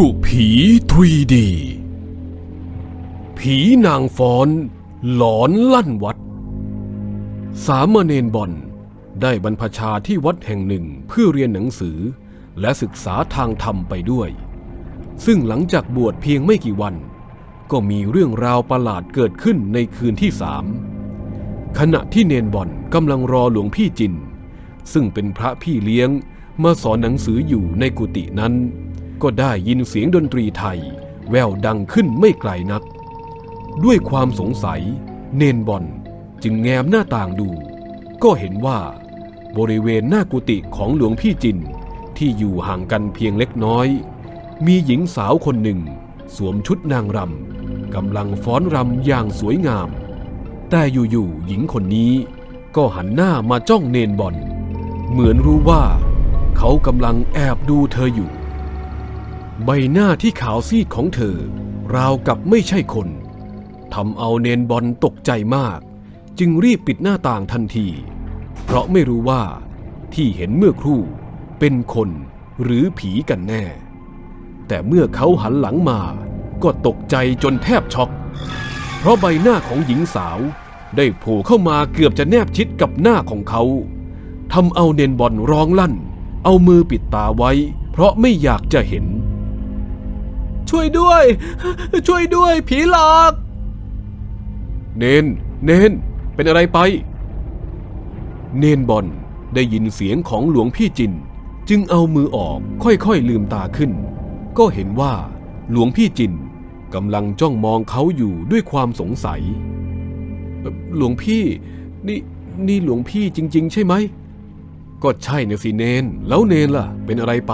รุผี 3D ผีนางฟ้อน หลอนลั่นวัด สามเณรบอลได้บรรพชาที่วัดแห่งหนึ่งเพื่อเรียนหนังสือ และศึกษาทางธรรมไปด้วย ซึ่งหลังจากบวชเพียงไม่กี่วัน ก็มีเรื่องราวประหลาดเกิดขึ้นในคืนที่สามขณะที่เนนบอลกำลังรอหลวงพี่จิน ซึ่งเป็นพระพี่เลี้ยงมาสอนหนังสืออยู่ในกุฏินั้น ก็ได้ยินเสียงดนตรีไทย แววดังขึ้นไม่ไกลนัก ด้วยความสงสัย เนนบอลจึงแง้มหน้าต่างดู ก็เห็นว่า บริเวณหน้ากุฏิของหลวงพี่จินที่อยู่ห่างกันเพียงเล็กน้อย มีหญิงสาวคนหนึ่ง สวมชุดนางรำกำลังฟ้อนรำอย่างสวยงาม แต่อยู่ๆหญิงคนนี้ก็หันหน้ามาจ้องเนนบอลเหมือนรู้ว่า เขากำลังแอบดูเธออยู่ ใบหน้าที่ขาวซีดของเธอ ราวกับไม่ใช่คนทำเอาเนนบอลตกใจมาก จึงรีบปิดหน้าต่างทันที เพราะไม่รู้ว่าที่เห็นเมื่อครู่เป็นคนหรือผีกันแน่ แต่เมื่อเขาหันหลังมาก็ตกใจจนแทบช็อก เพราะใบหน้าของหญิงสาวได้โผล่เข้ามาเกือบจะแนบชิดกับหน้าของเขาทำเอาเนนบอลร้องลั่น เอามือปิดตาไว้ เพราะไม่อยากจะเห็น ช่วยด้วย ช่วยด้วย ผีหลอก เนน เนน เป็นอะไรไป เนนบอลได้ยินเสียงของหลวงพี่จิน จึงเอามือออกค่อยๆลืมตาขึ้น ก็เห็นว่าหลวงพี่จินกำลังจ้องมองเขาอยู่ด้วยความสงสัย หลวงพี่ นี่นี่หลวงพี่จริง ๆ ใช่ไหม ก็ใช่นะสิเนน แล้วเนนล่ะ เป็นอะไรไป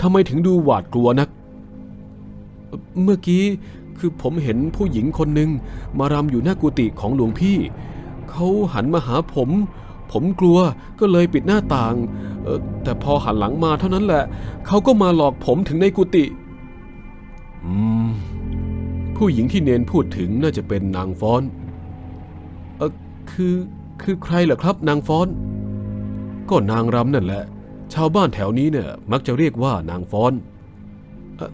ทำไมถึงดูหวาดกลัวนัก เมื่อกี้คือผมเห็นผู้หญิงคนหนึ่งมารำอยู่หน้ากุฏิของหลวงพี่ เขาหันมาหาผม ผมกลัวก็เลยปิดหน้าต่าง แต่พอหันหลังมาเท่านั้นแหละ เขาก็มาหลอกผมถึงในกุฏิอืมผู้หญิงที่เนนพูดถึงน่าจะเป็นนางฟ้อนเออคือคือใครเหรอครับ นางฟ้อน ก็นางรำนั่นแหละ ชาวบ้านแถวนี้เนี่ยมักจะเรียกว่านางฟ้อน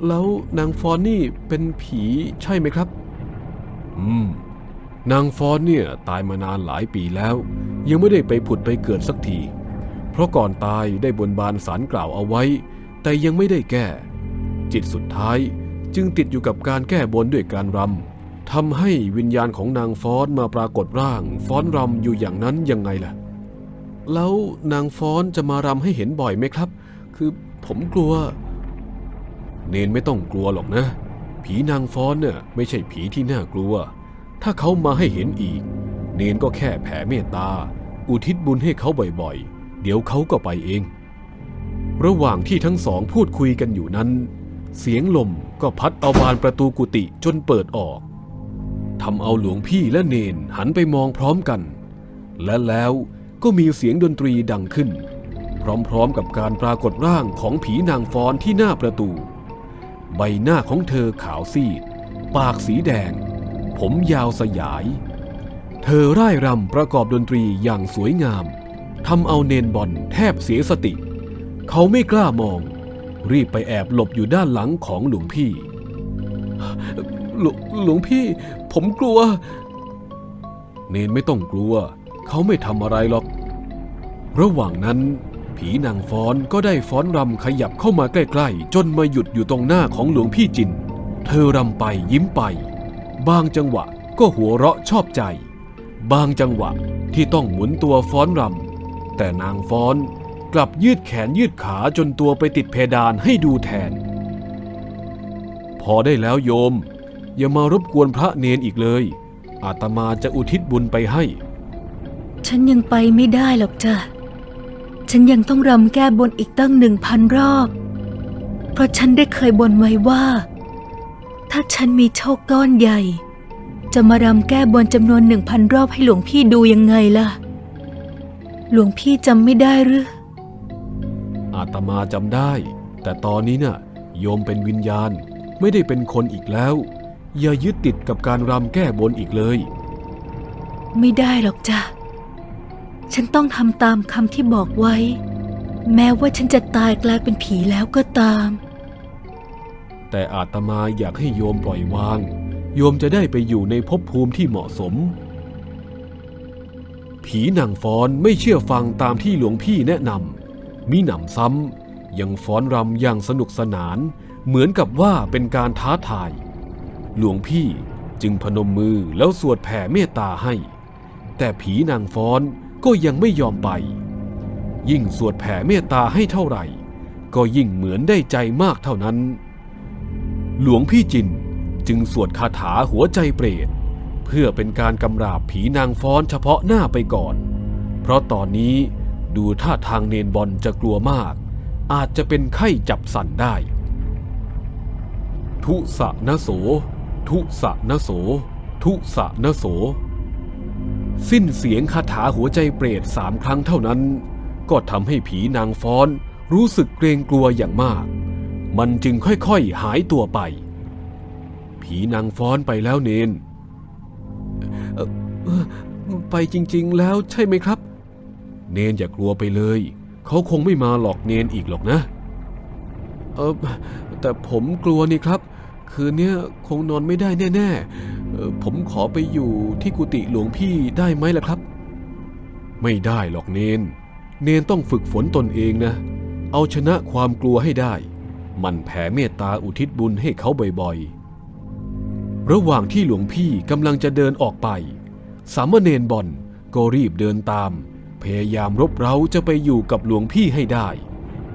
แล้วนางฟอนนี่เป็นผีใช่ไหมครับ อืม นางฟอนเนี่ยตายมานานหลายปีแล้ว ยังไม่ได้ไปผุดไปเกิดสักที เพราะก่อนตายได้บนบานสารกล่าวเอาไว้ แต่ยังไม่ได้แก้ จิตสุดท้ายจึงติดอยู่กับการแก้บนด้วยการรำทำให้วิญญาณของนางฟ้อนมาปรากฏร่างฟ้อนรำอยู่อย่างนั้นยังไงล่ะ แล้วนางฟ้อนจะมารำให้เห็นบ่อยไหมครับ คือผมกลัว เนนไม่ต้องกลัวหรอกนะ ผีนางฟ้อนเน่ะไม่ใช่ผีที่น่ากลัว ถ้าเขามาให้เห็นอีก เนนก็แค่แผ่เมตตา อุทิศบุญให้เขาบ่อยๆ เดี๋ยวเขาก็ไปเอง ระหว่างที่ทั้งสองพูดคุยกันอยู่นั้น เสียงลมก็พัดเอาบานประตูกุฏิจนเปิดออกทำเอาหลวงพี่และเนนหันไปมองพร้อมกัน และแล้วก็มีเสียงดนตรีดังขึ้น พร้อมๆกับการปรากฏร่างของผีนางฟ้อนที่หน้าประตู ใบหน้าของเธอขาวซีด ปากสีแดง ผมยาวสยาย เธอร่ายรำประกอบดนตรีอย่างสวยงามทำเอาเนนบอลแทบเสียสติ เขาไม่กล้ามอง รีบไปแอบหลบอยู่ด้านหลังของหลวงพี่ หลวหลวงพี่ ผมกลัว เนนไม่ต้องกลัว เขาไม่ทำอะไรหรอก ระหว่างนั้น ผีนางฟ้อนก็ได้ฟ้อนรำขยับเข้ามาใกล้ๆ จนมาหยุดอยู่ตรงหน้าของหลวงพี่จิน เธอรำไปยิ้มไป บางจังหวะก็หัวเราะชอบใจ บางจังหวะที่ต้องหมุนตัวฟ้อนรำแต่นางฟ้อนกลับยืดแขนยืดขาจนตัวไปติดเพดานให้ดูแทน พอได้แล้วโยม อย่ามารบกวนพระเนนอีกเลย อาตมาจะอุทิศบุญไปให้ ฉันยังไปไม่ได้หรอกจ้ะ ฉันยังต้องรำแก้บนอีกตั้งหนึ่งพันรอบ เพราะฉันได้เคยบนไว้ว่า ถ้าฉันมีโชคก้อนใหญ่ จะมารำแก้บนจำนวนหนึ่งพันรอบให้หลวงพี่ดูยังไงล่ะ หลวงพี่จำไม่ได้หรือ อาตมาจำได้ แต่ตอนนี้น่ะ โยมเป็นวิญญาณไม่ได้เป็นคนอีกแล้ว อย่ายึดติดกับการรำแก้บนอีกเลย ไม่ได้หรอกจ้ะ ฉันต้องทำตามคำที่บอกไว้ แม้ว่าฉันจะตายกลายเป็นผีแล้วก็ตาม แต่อาตมาอยากให้โยมปล่อยวาง โยมจะได้ไปอยู่ในภพภูมิที่เหมาะสม ผีนางฟ้อนไม่เชื่อฟังตามที่หลวงพี่แนะนำมิหนำซ้ำยังฟ้อนรำอย่างสนุกสนาน เหมือนกับว่าเป็นการท้าทาย หลวงพี่จึงพนมมือแล้วสวดแผ่เมตตาให้ แต่ผีนางฟ้อน ก็ยังไม่ยอมไป ยิ่งสวดแผ่เมตตาให้เท่าไหร่ ก็ยิ่งเหมือนได้ใจมากเท่านั้น หลวงพี่จินจึงสวดคาถาหัวใจเปรต เพื่อเป็นการกำราบผีนางฟ้อนเฉพาะหน้าไปก่อน เพราะตอนนี้ดูท่าทางเนนบอลจะกลัวมาก อาจจะเป็นไข้จับสั่นได้ ทุสะนโส ทุสะนโส ทุสะนโส สิ้นเสียงคาถาหัวใจเปรตสามครั้งเท่านั้น ก็ทำให้ผีนางฟ้อนรู้สึกเกรงกลัวอย่างมาก มันจึงค่อยๆหายตัวไป ผีนางฟ้อนไปแล้วเนน ไปจริงๆแล้วใช่ไหมครับ เนนอย่ากลัวไปเลย เขาคงไม่มาหลอกเนนอีกหรอกนะ เออแต่ผมกลัวนี่ครับ คืนนี้คงนอนไม่ได้แน่ ๆ ผมขอไปอยู่ที่กุฏิหลวงพี่ได้ไหมล่ะครับ ไม่ได้หรอกเนน เนนต้องฝึกฝนตนเองนะ เอาชนะความกลัวให้ได้ มันแผ่เมตตาอุทิศบุญให้เขาบ่อยๆ ระหว่างที่หลวงพี่กำลังจะเดินออกไป สามเณรบอลก็รีบเดินตาม พยายามรบเร้าจะไปอยู่กับหลวงพี่ให้ได้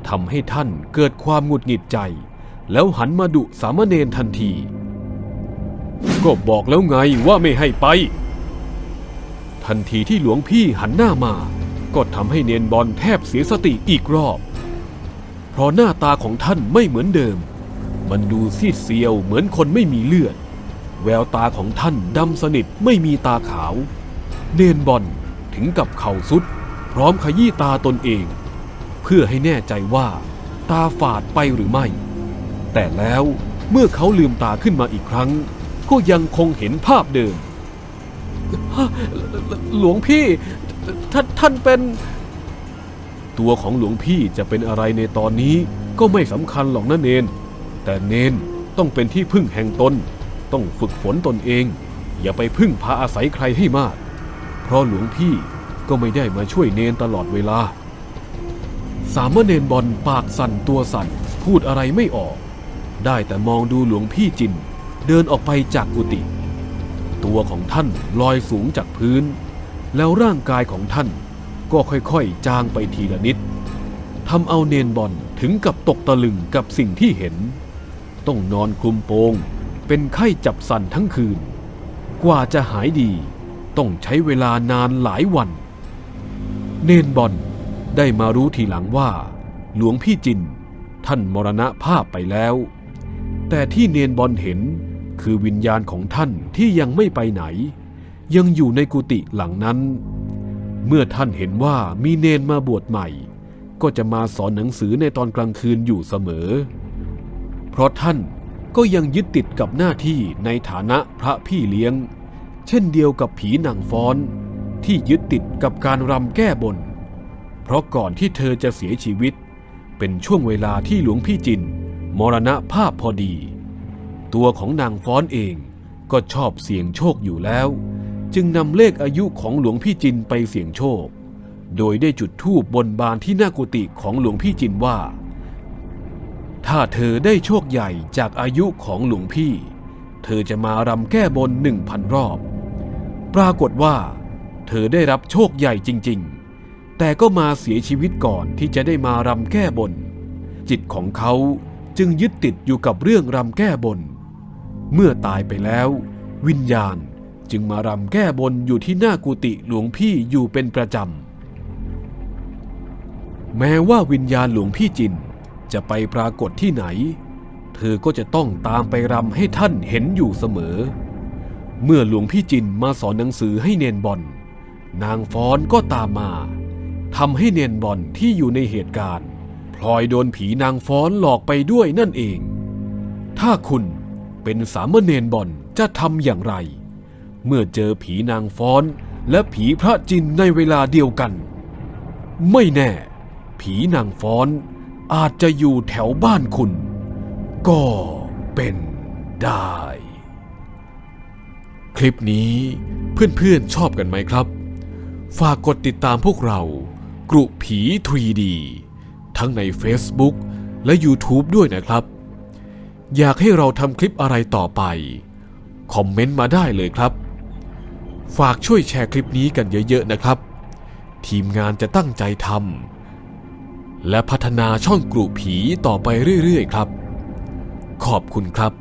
ทำให้ท่านเกิดความหงุดหงิดใจ แล้วหันมาดุสามเณรทันที ก็บอกแล้วไงว่าไม่ให้ไป ทันทีที่หลวงพี่หันหน้ามา ก็ทำให้เนนบอลแทบเสียสติอีกรอบ เพราะหน้าตาของท่านไม่เหมือนเดิม มันดูซีดเซียวเหมือนคนไม่มีเลือด แววตาของท่านดำสนิทไม่มีตาขาว เนนบอลถึงกับเข่าสุด พร้อมขยี้ตาตนเอง เพื่อให้แน่ใจว่า ตาฝาดไปหรือไม่ แต่แล้วเมื่อเขาลืมตาขึ้นมาอีกครั้ง ก็ยังคงเห็นภาพเดิม หลวงพี่ท่านท่านเป็น ตัวของหลวงพี่จะเป็นอะไรในตอนนี้ก็ไม่สำคัญหรอกนะเนน แต่เนนต้องเป็นที่พึ่งแห่งตน ต้องฝึกฝนตนเอง อย่าไปพึ่งพาอาศัยใครให้มาก เพราะหลวงพี่ก็ไม่ได้มาช่วยเนนตลอดเวลา สามเณรบอลปากสั่นตัวสั่นพูดอะไรไม่ออก ได้แต่มองดูหลวงพี่จิน เดินออกไปจากกุฏิตัวของท่านลอยสูงจากพื้น แล้วร่างกายของท่านก็ค่อยๆ จางไปทีละนิดทำเอาเนนบอลถึงกับตกตะลึงกับสิ่งที่เห็น ต้องนอนคลุมโปง เป็นไข้จับสันทั้งคืน กว่าจะหายดี ต้องใช้เวลานานหลายวัน เนนบอลได้มารู้ทีหลังว่า หลวงพี่จิน ท่านมรณภาพไปแล้ว แต่ที่เนนบอลเห็น คือวิญญาณของท่านที่ยังไม่ไปไหน ยังอยู่ในกุฏิหลังนั้น เมื่อท่านเห็นว่ามีเนนมาบวชใหม่ ก็จะมาสอนหนังสือในตอนกลางคืนอยู่เสมอ เพราะท่านก็ยังยึดติดกับหน้าที่ในฐานะพระพี่เลี้ยง เช่นเดียวกับผีนางฟ้อน ที่ยึดติดกับการรำแก้บน เพราะก่อนที่เธอจะเสียชีวิต เป็นช่วงเวลาที่หลวงพี่จิน มรณภาพพอดี ตัวของนางฟ้อนเองก็ชอบเสี่ยงโชคอยู่แล้ว จึงนำเลขอายุของหลวงพี่จินไปเสี่ยงโชค โดยได้จุดธูปบนบานที่หน้ากุฏิของหลวงพี่จินว่า ถ้าเธอได้โชคใหญ่จากอายุของหลวงพี่ เธอจะมารำแก้บนหนึ่งพันรอบ ปรากฏว่า เธอได้รับโชคใหญ่จริง ๆ แต่ก็มาเสียชีวิตก่อนที่จะได้มารำแก้บน จิตของเขาจึงยึดติดอยู่กับเรื่องรำแก้บน เมื่อตายไปแล้ว วิญญาณจึงมารำแก้บนอยู่ที่หน้ากุฏิหลวงพี่อยู่เป็นประจำ แม้ว่าวิญญาณหลวงพี่จินจะไปปรากฏที่ไหน เธอก็จะต้องตามไปรำให้ท่านเห็นอยู่เสมอ เมื่อหลวงพี่จินมาสอนหนังสือให้เนนบอลนางฟ้อนก็ตามมาทำให้เนนบอลที่อยู่ในเหตุการณ์ พลอยโดนผีนางฟ้อนหลอกไปด้วยนั่นเอง ถ้าคุณ เป็นสามเณรบอลจะทำอย่างไร เมื่อเจอผีนางฟ้อนและผีพระจินในเวลาเดียวกัน ไม่แน่ ผีนางฟ้อนอาจจะอยู่แถวบ้านคุณ ก็เป็นได้ คลิปนี้เพื่อนๆชอบกันไหมครับ ฝากกดติดตามพวกเรา กรุผี 3D ทั้งใน Facebook และ YouTube ด้วยนะครับ อยากให้เราทำคลิปอะไรต่อไป คอมเมนต์มาได้เลยครับ ฝากช่วยแชร์คลิปนี้กันเยอะๆนะครับ ทีมงานจะตั้งใจทำและพัฒนาช่องกลุ่ผีต่อไปเรื่อยๆครับ ขอบคุณครับ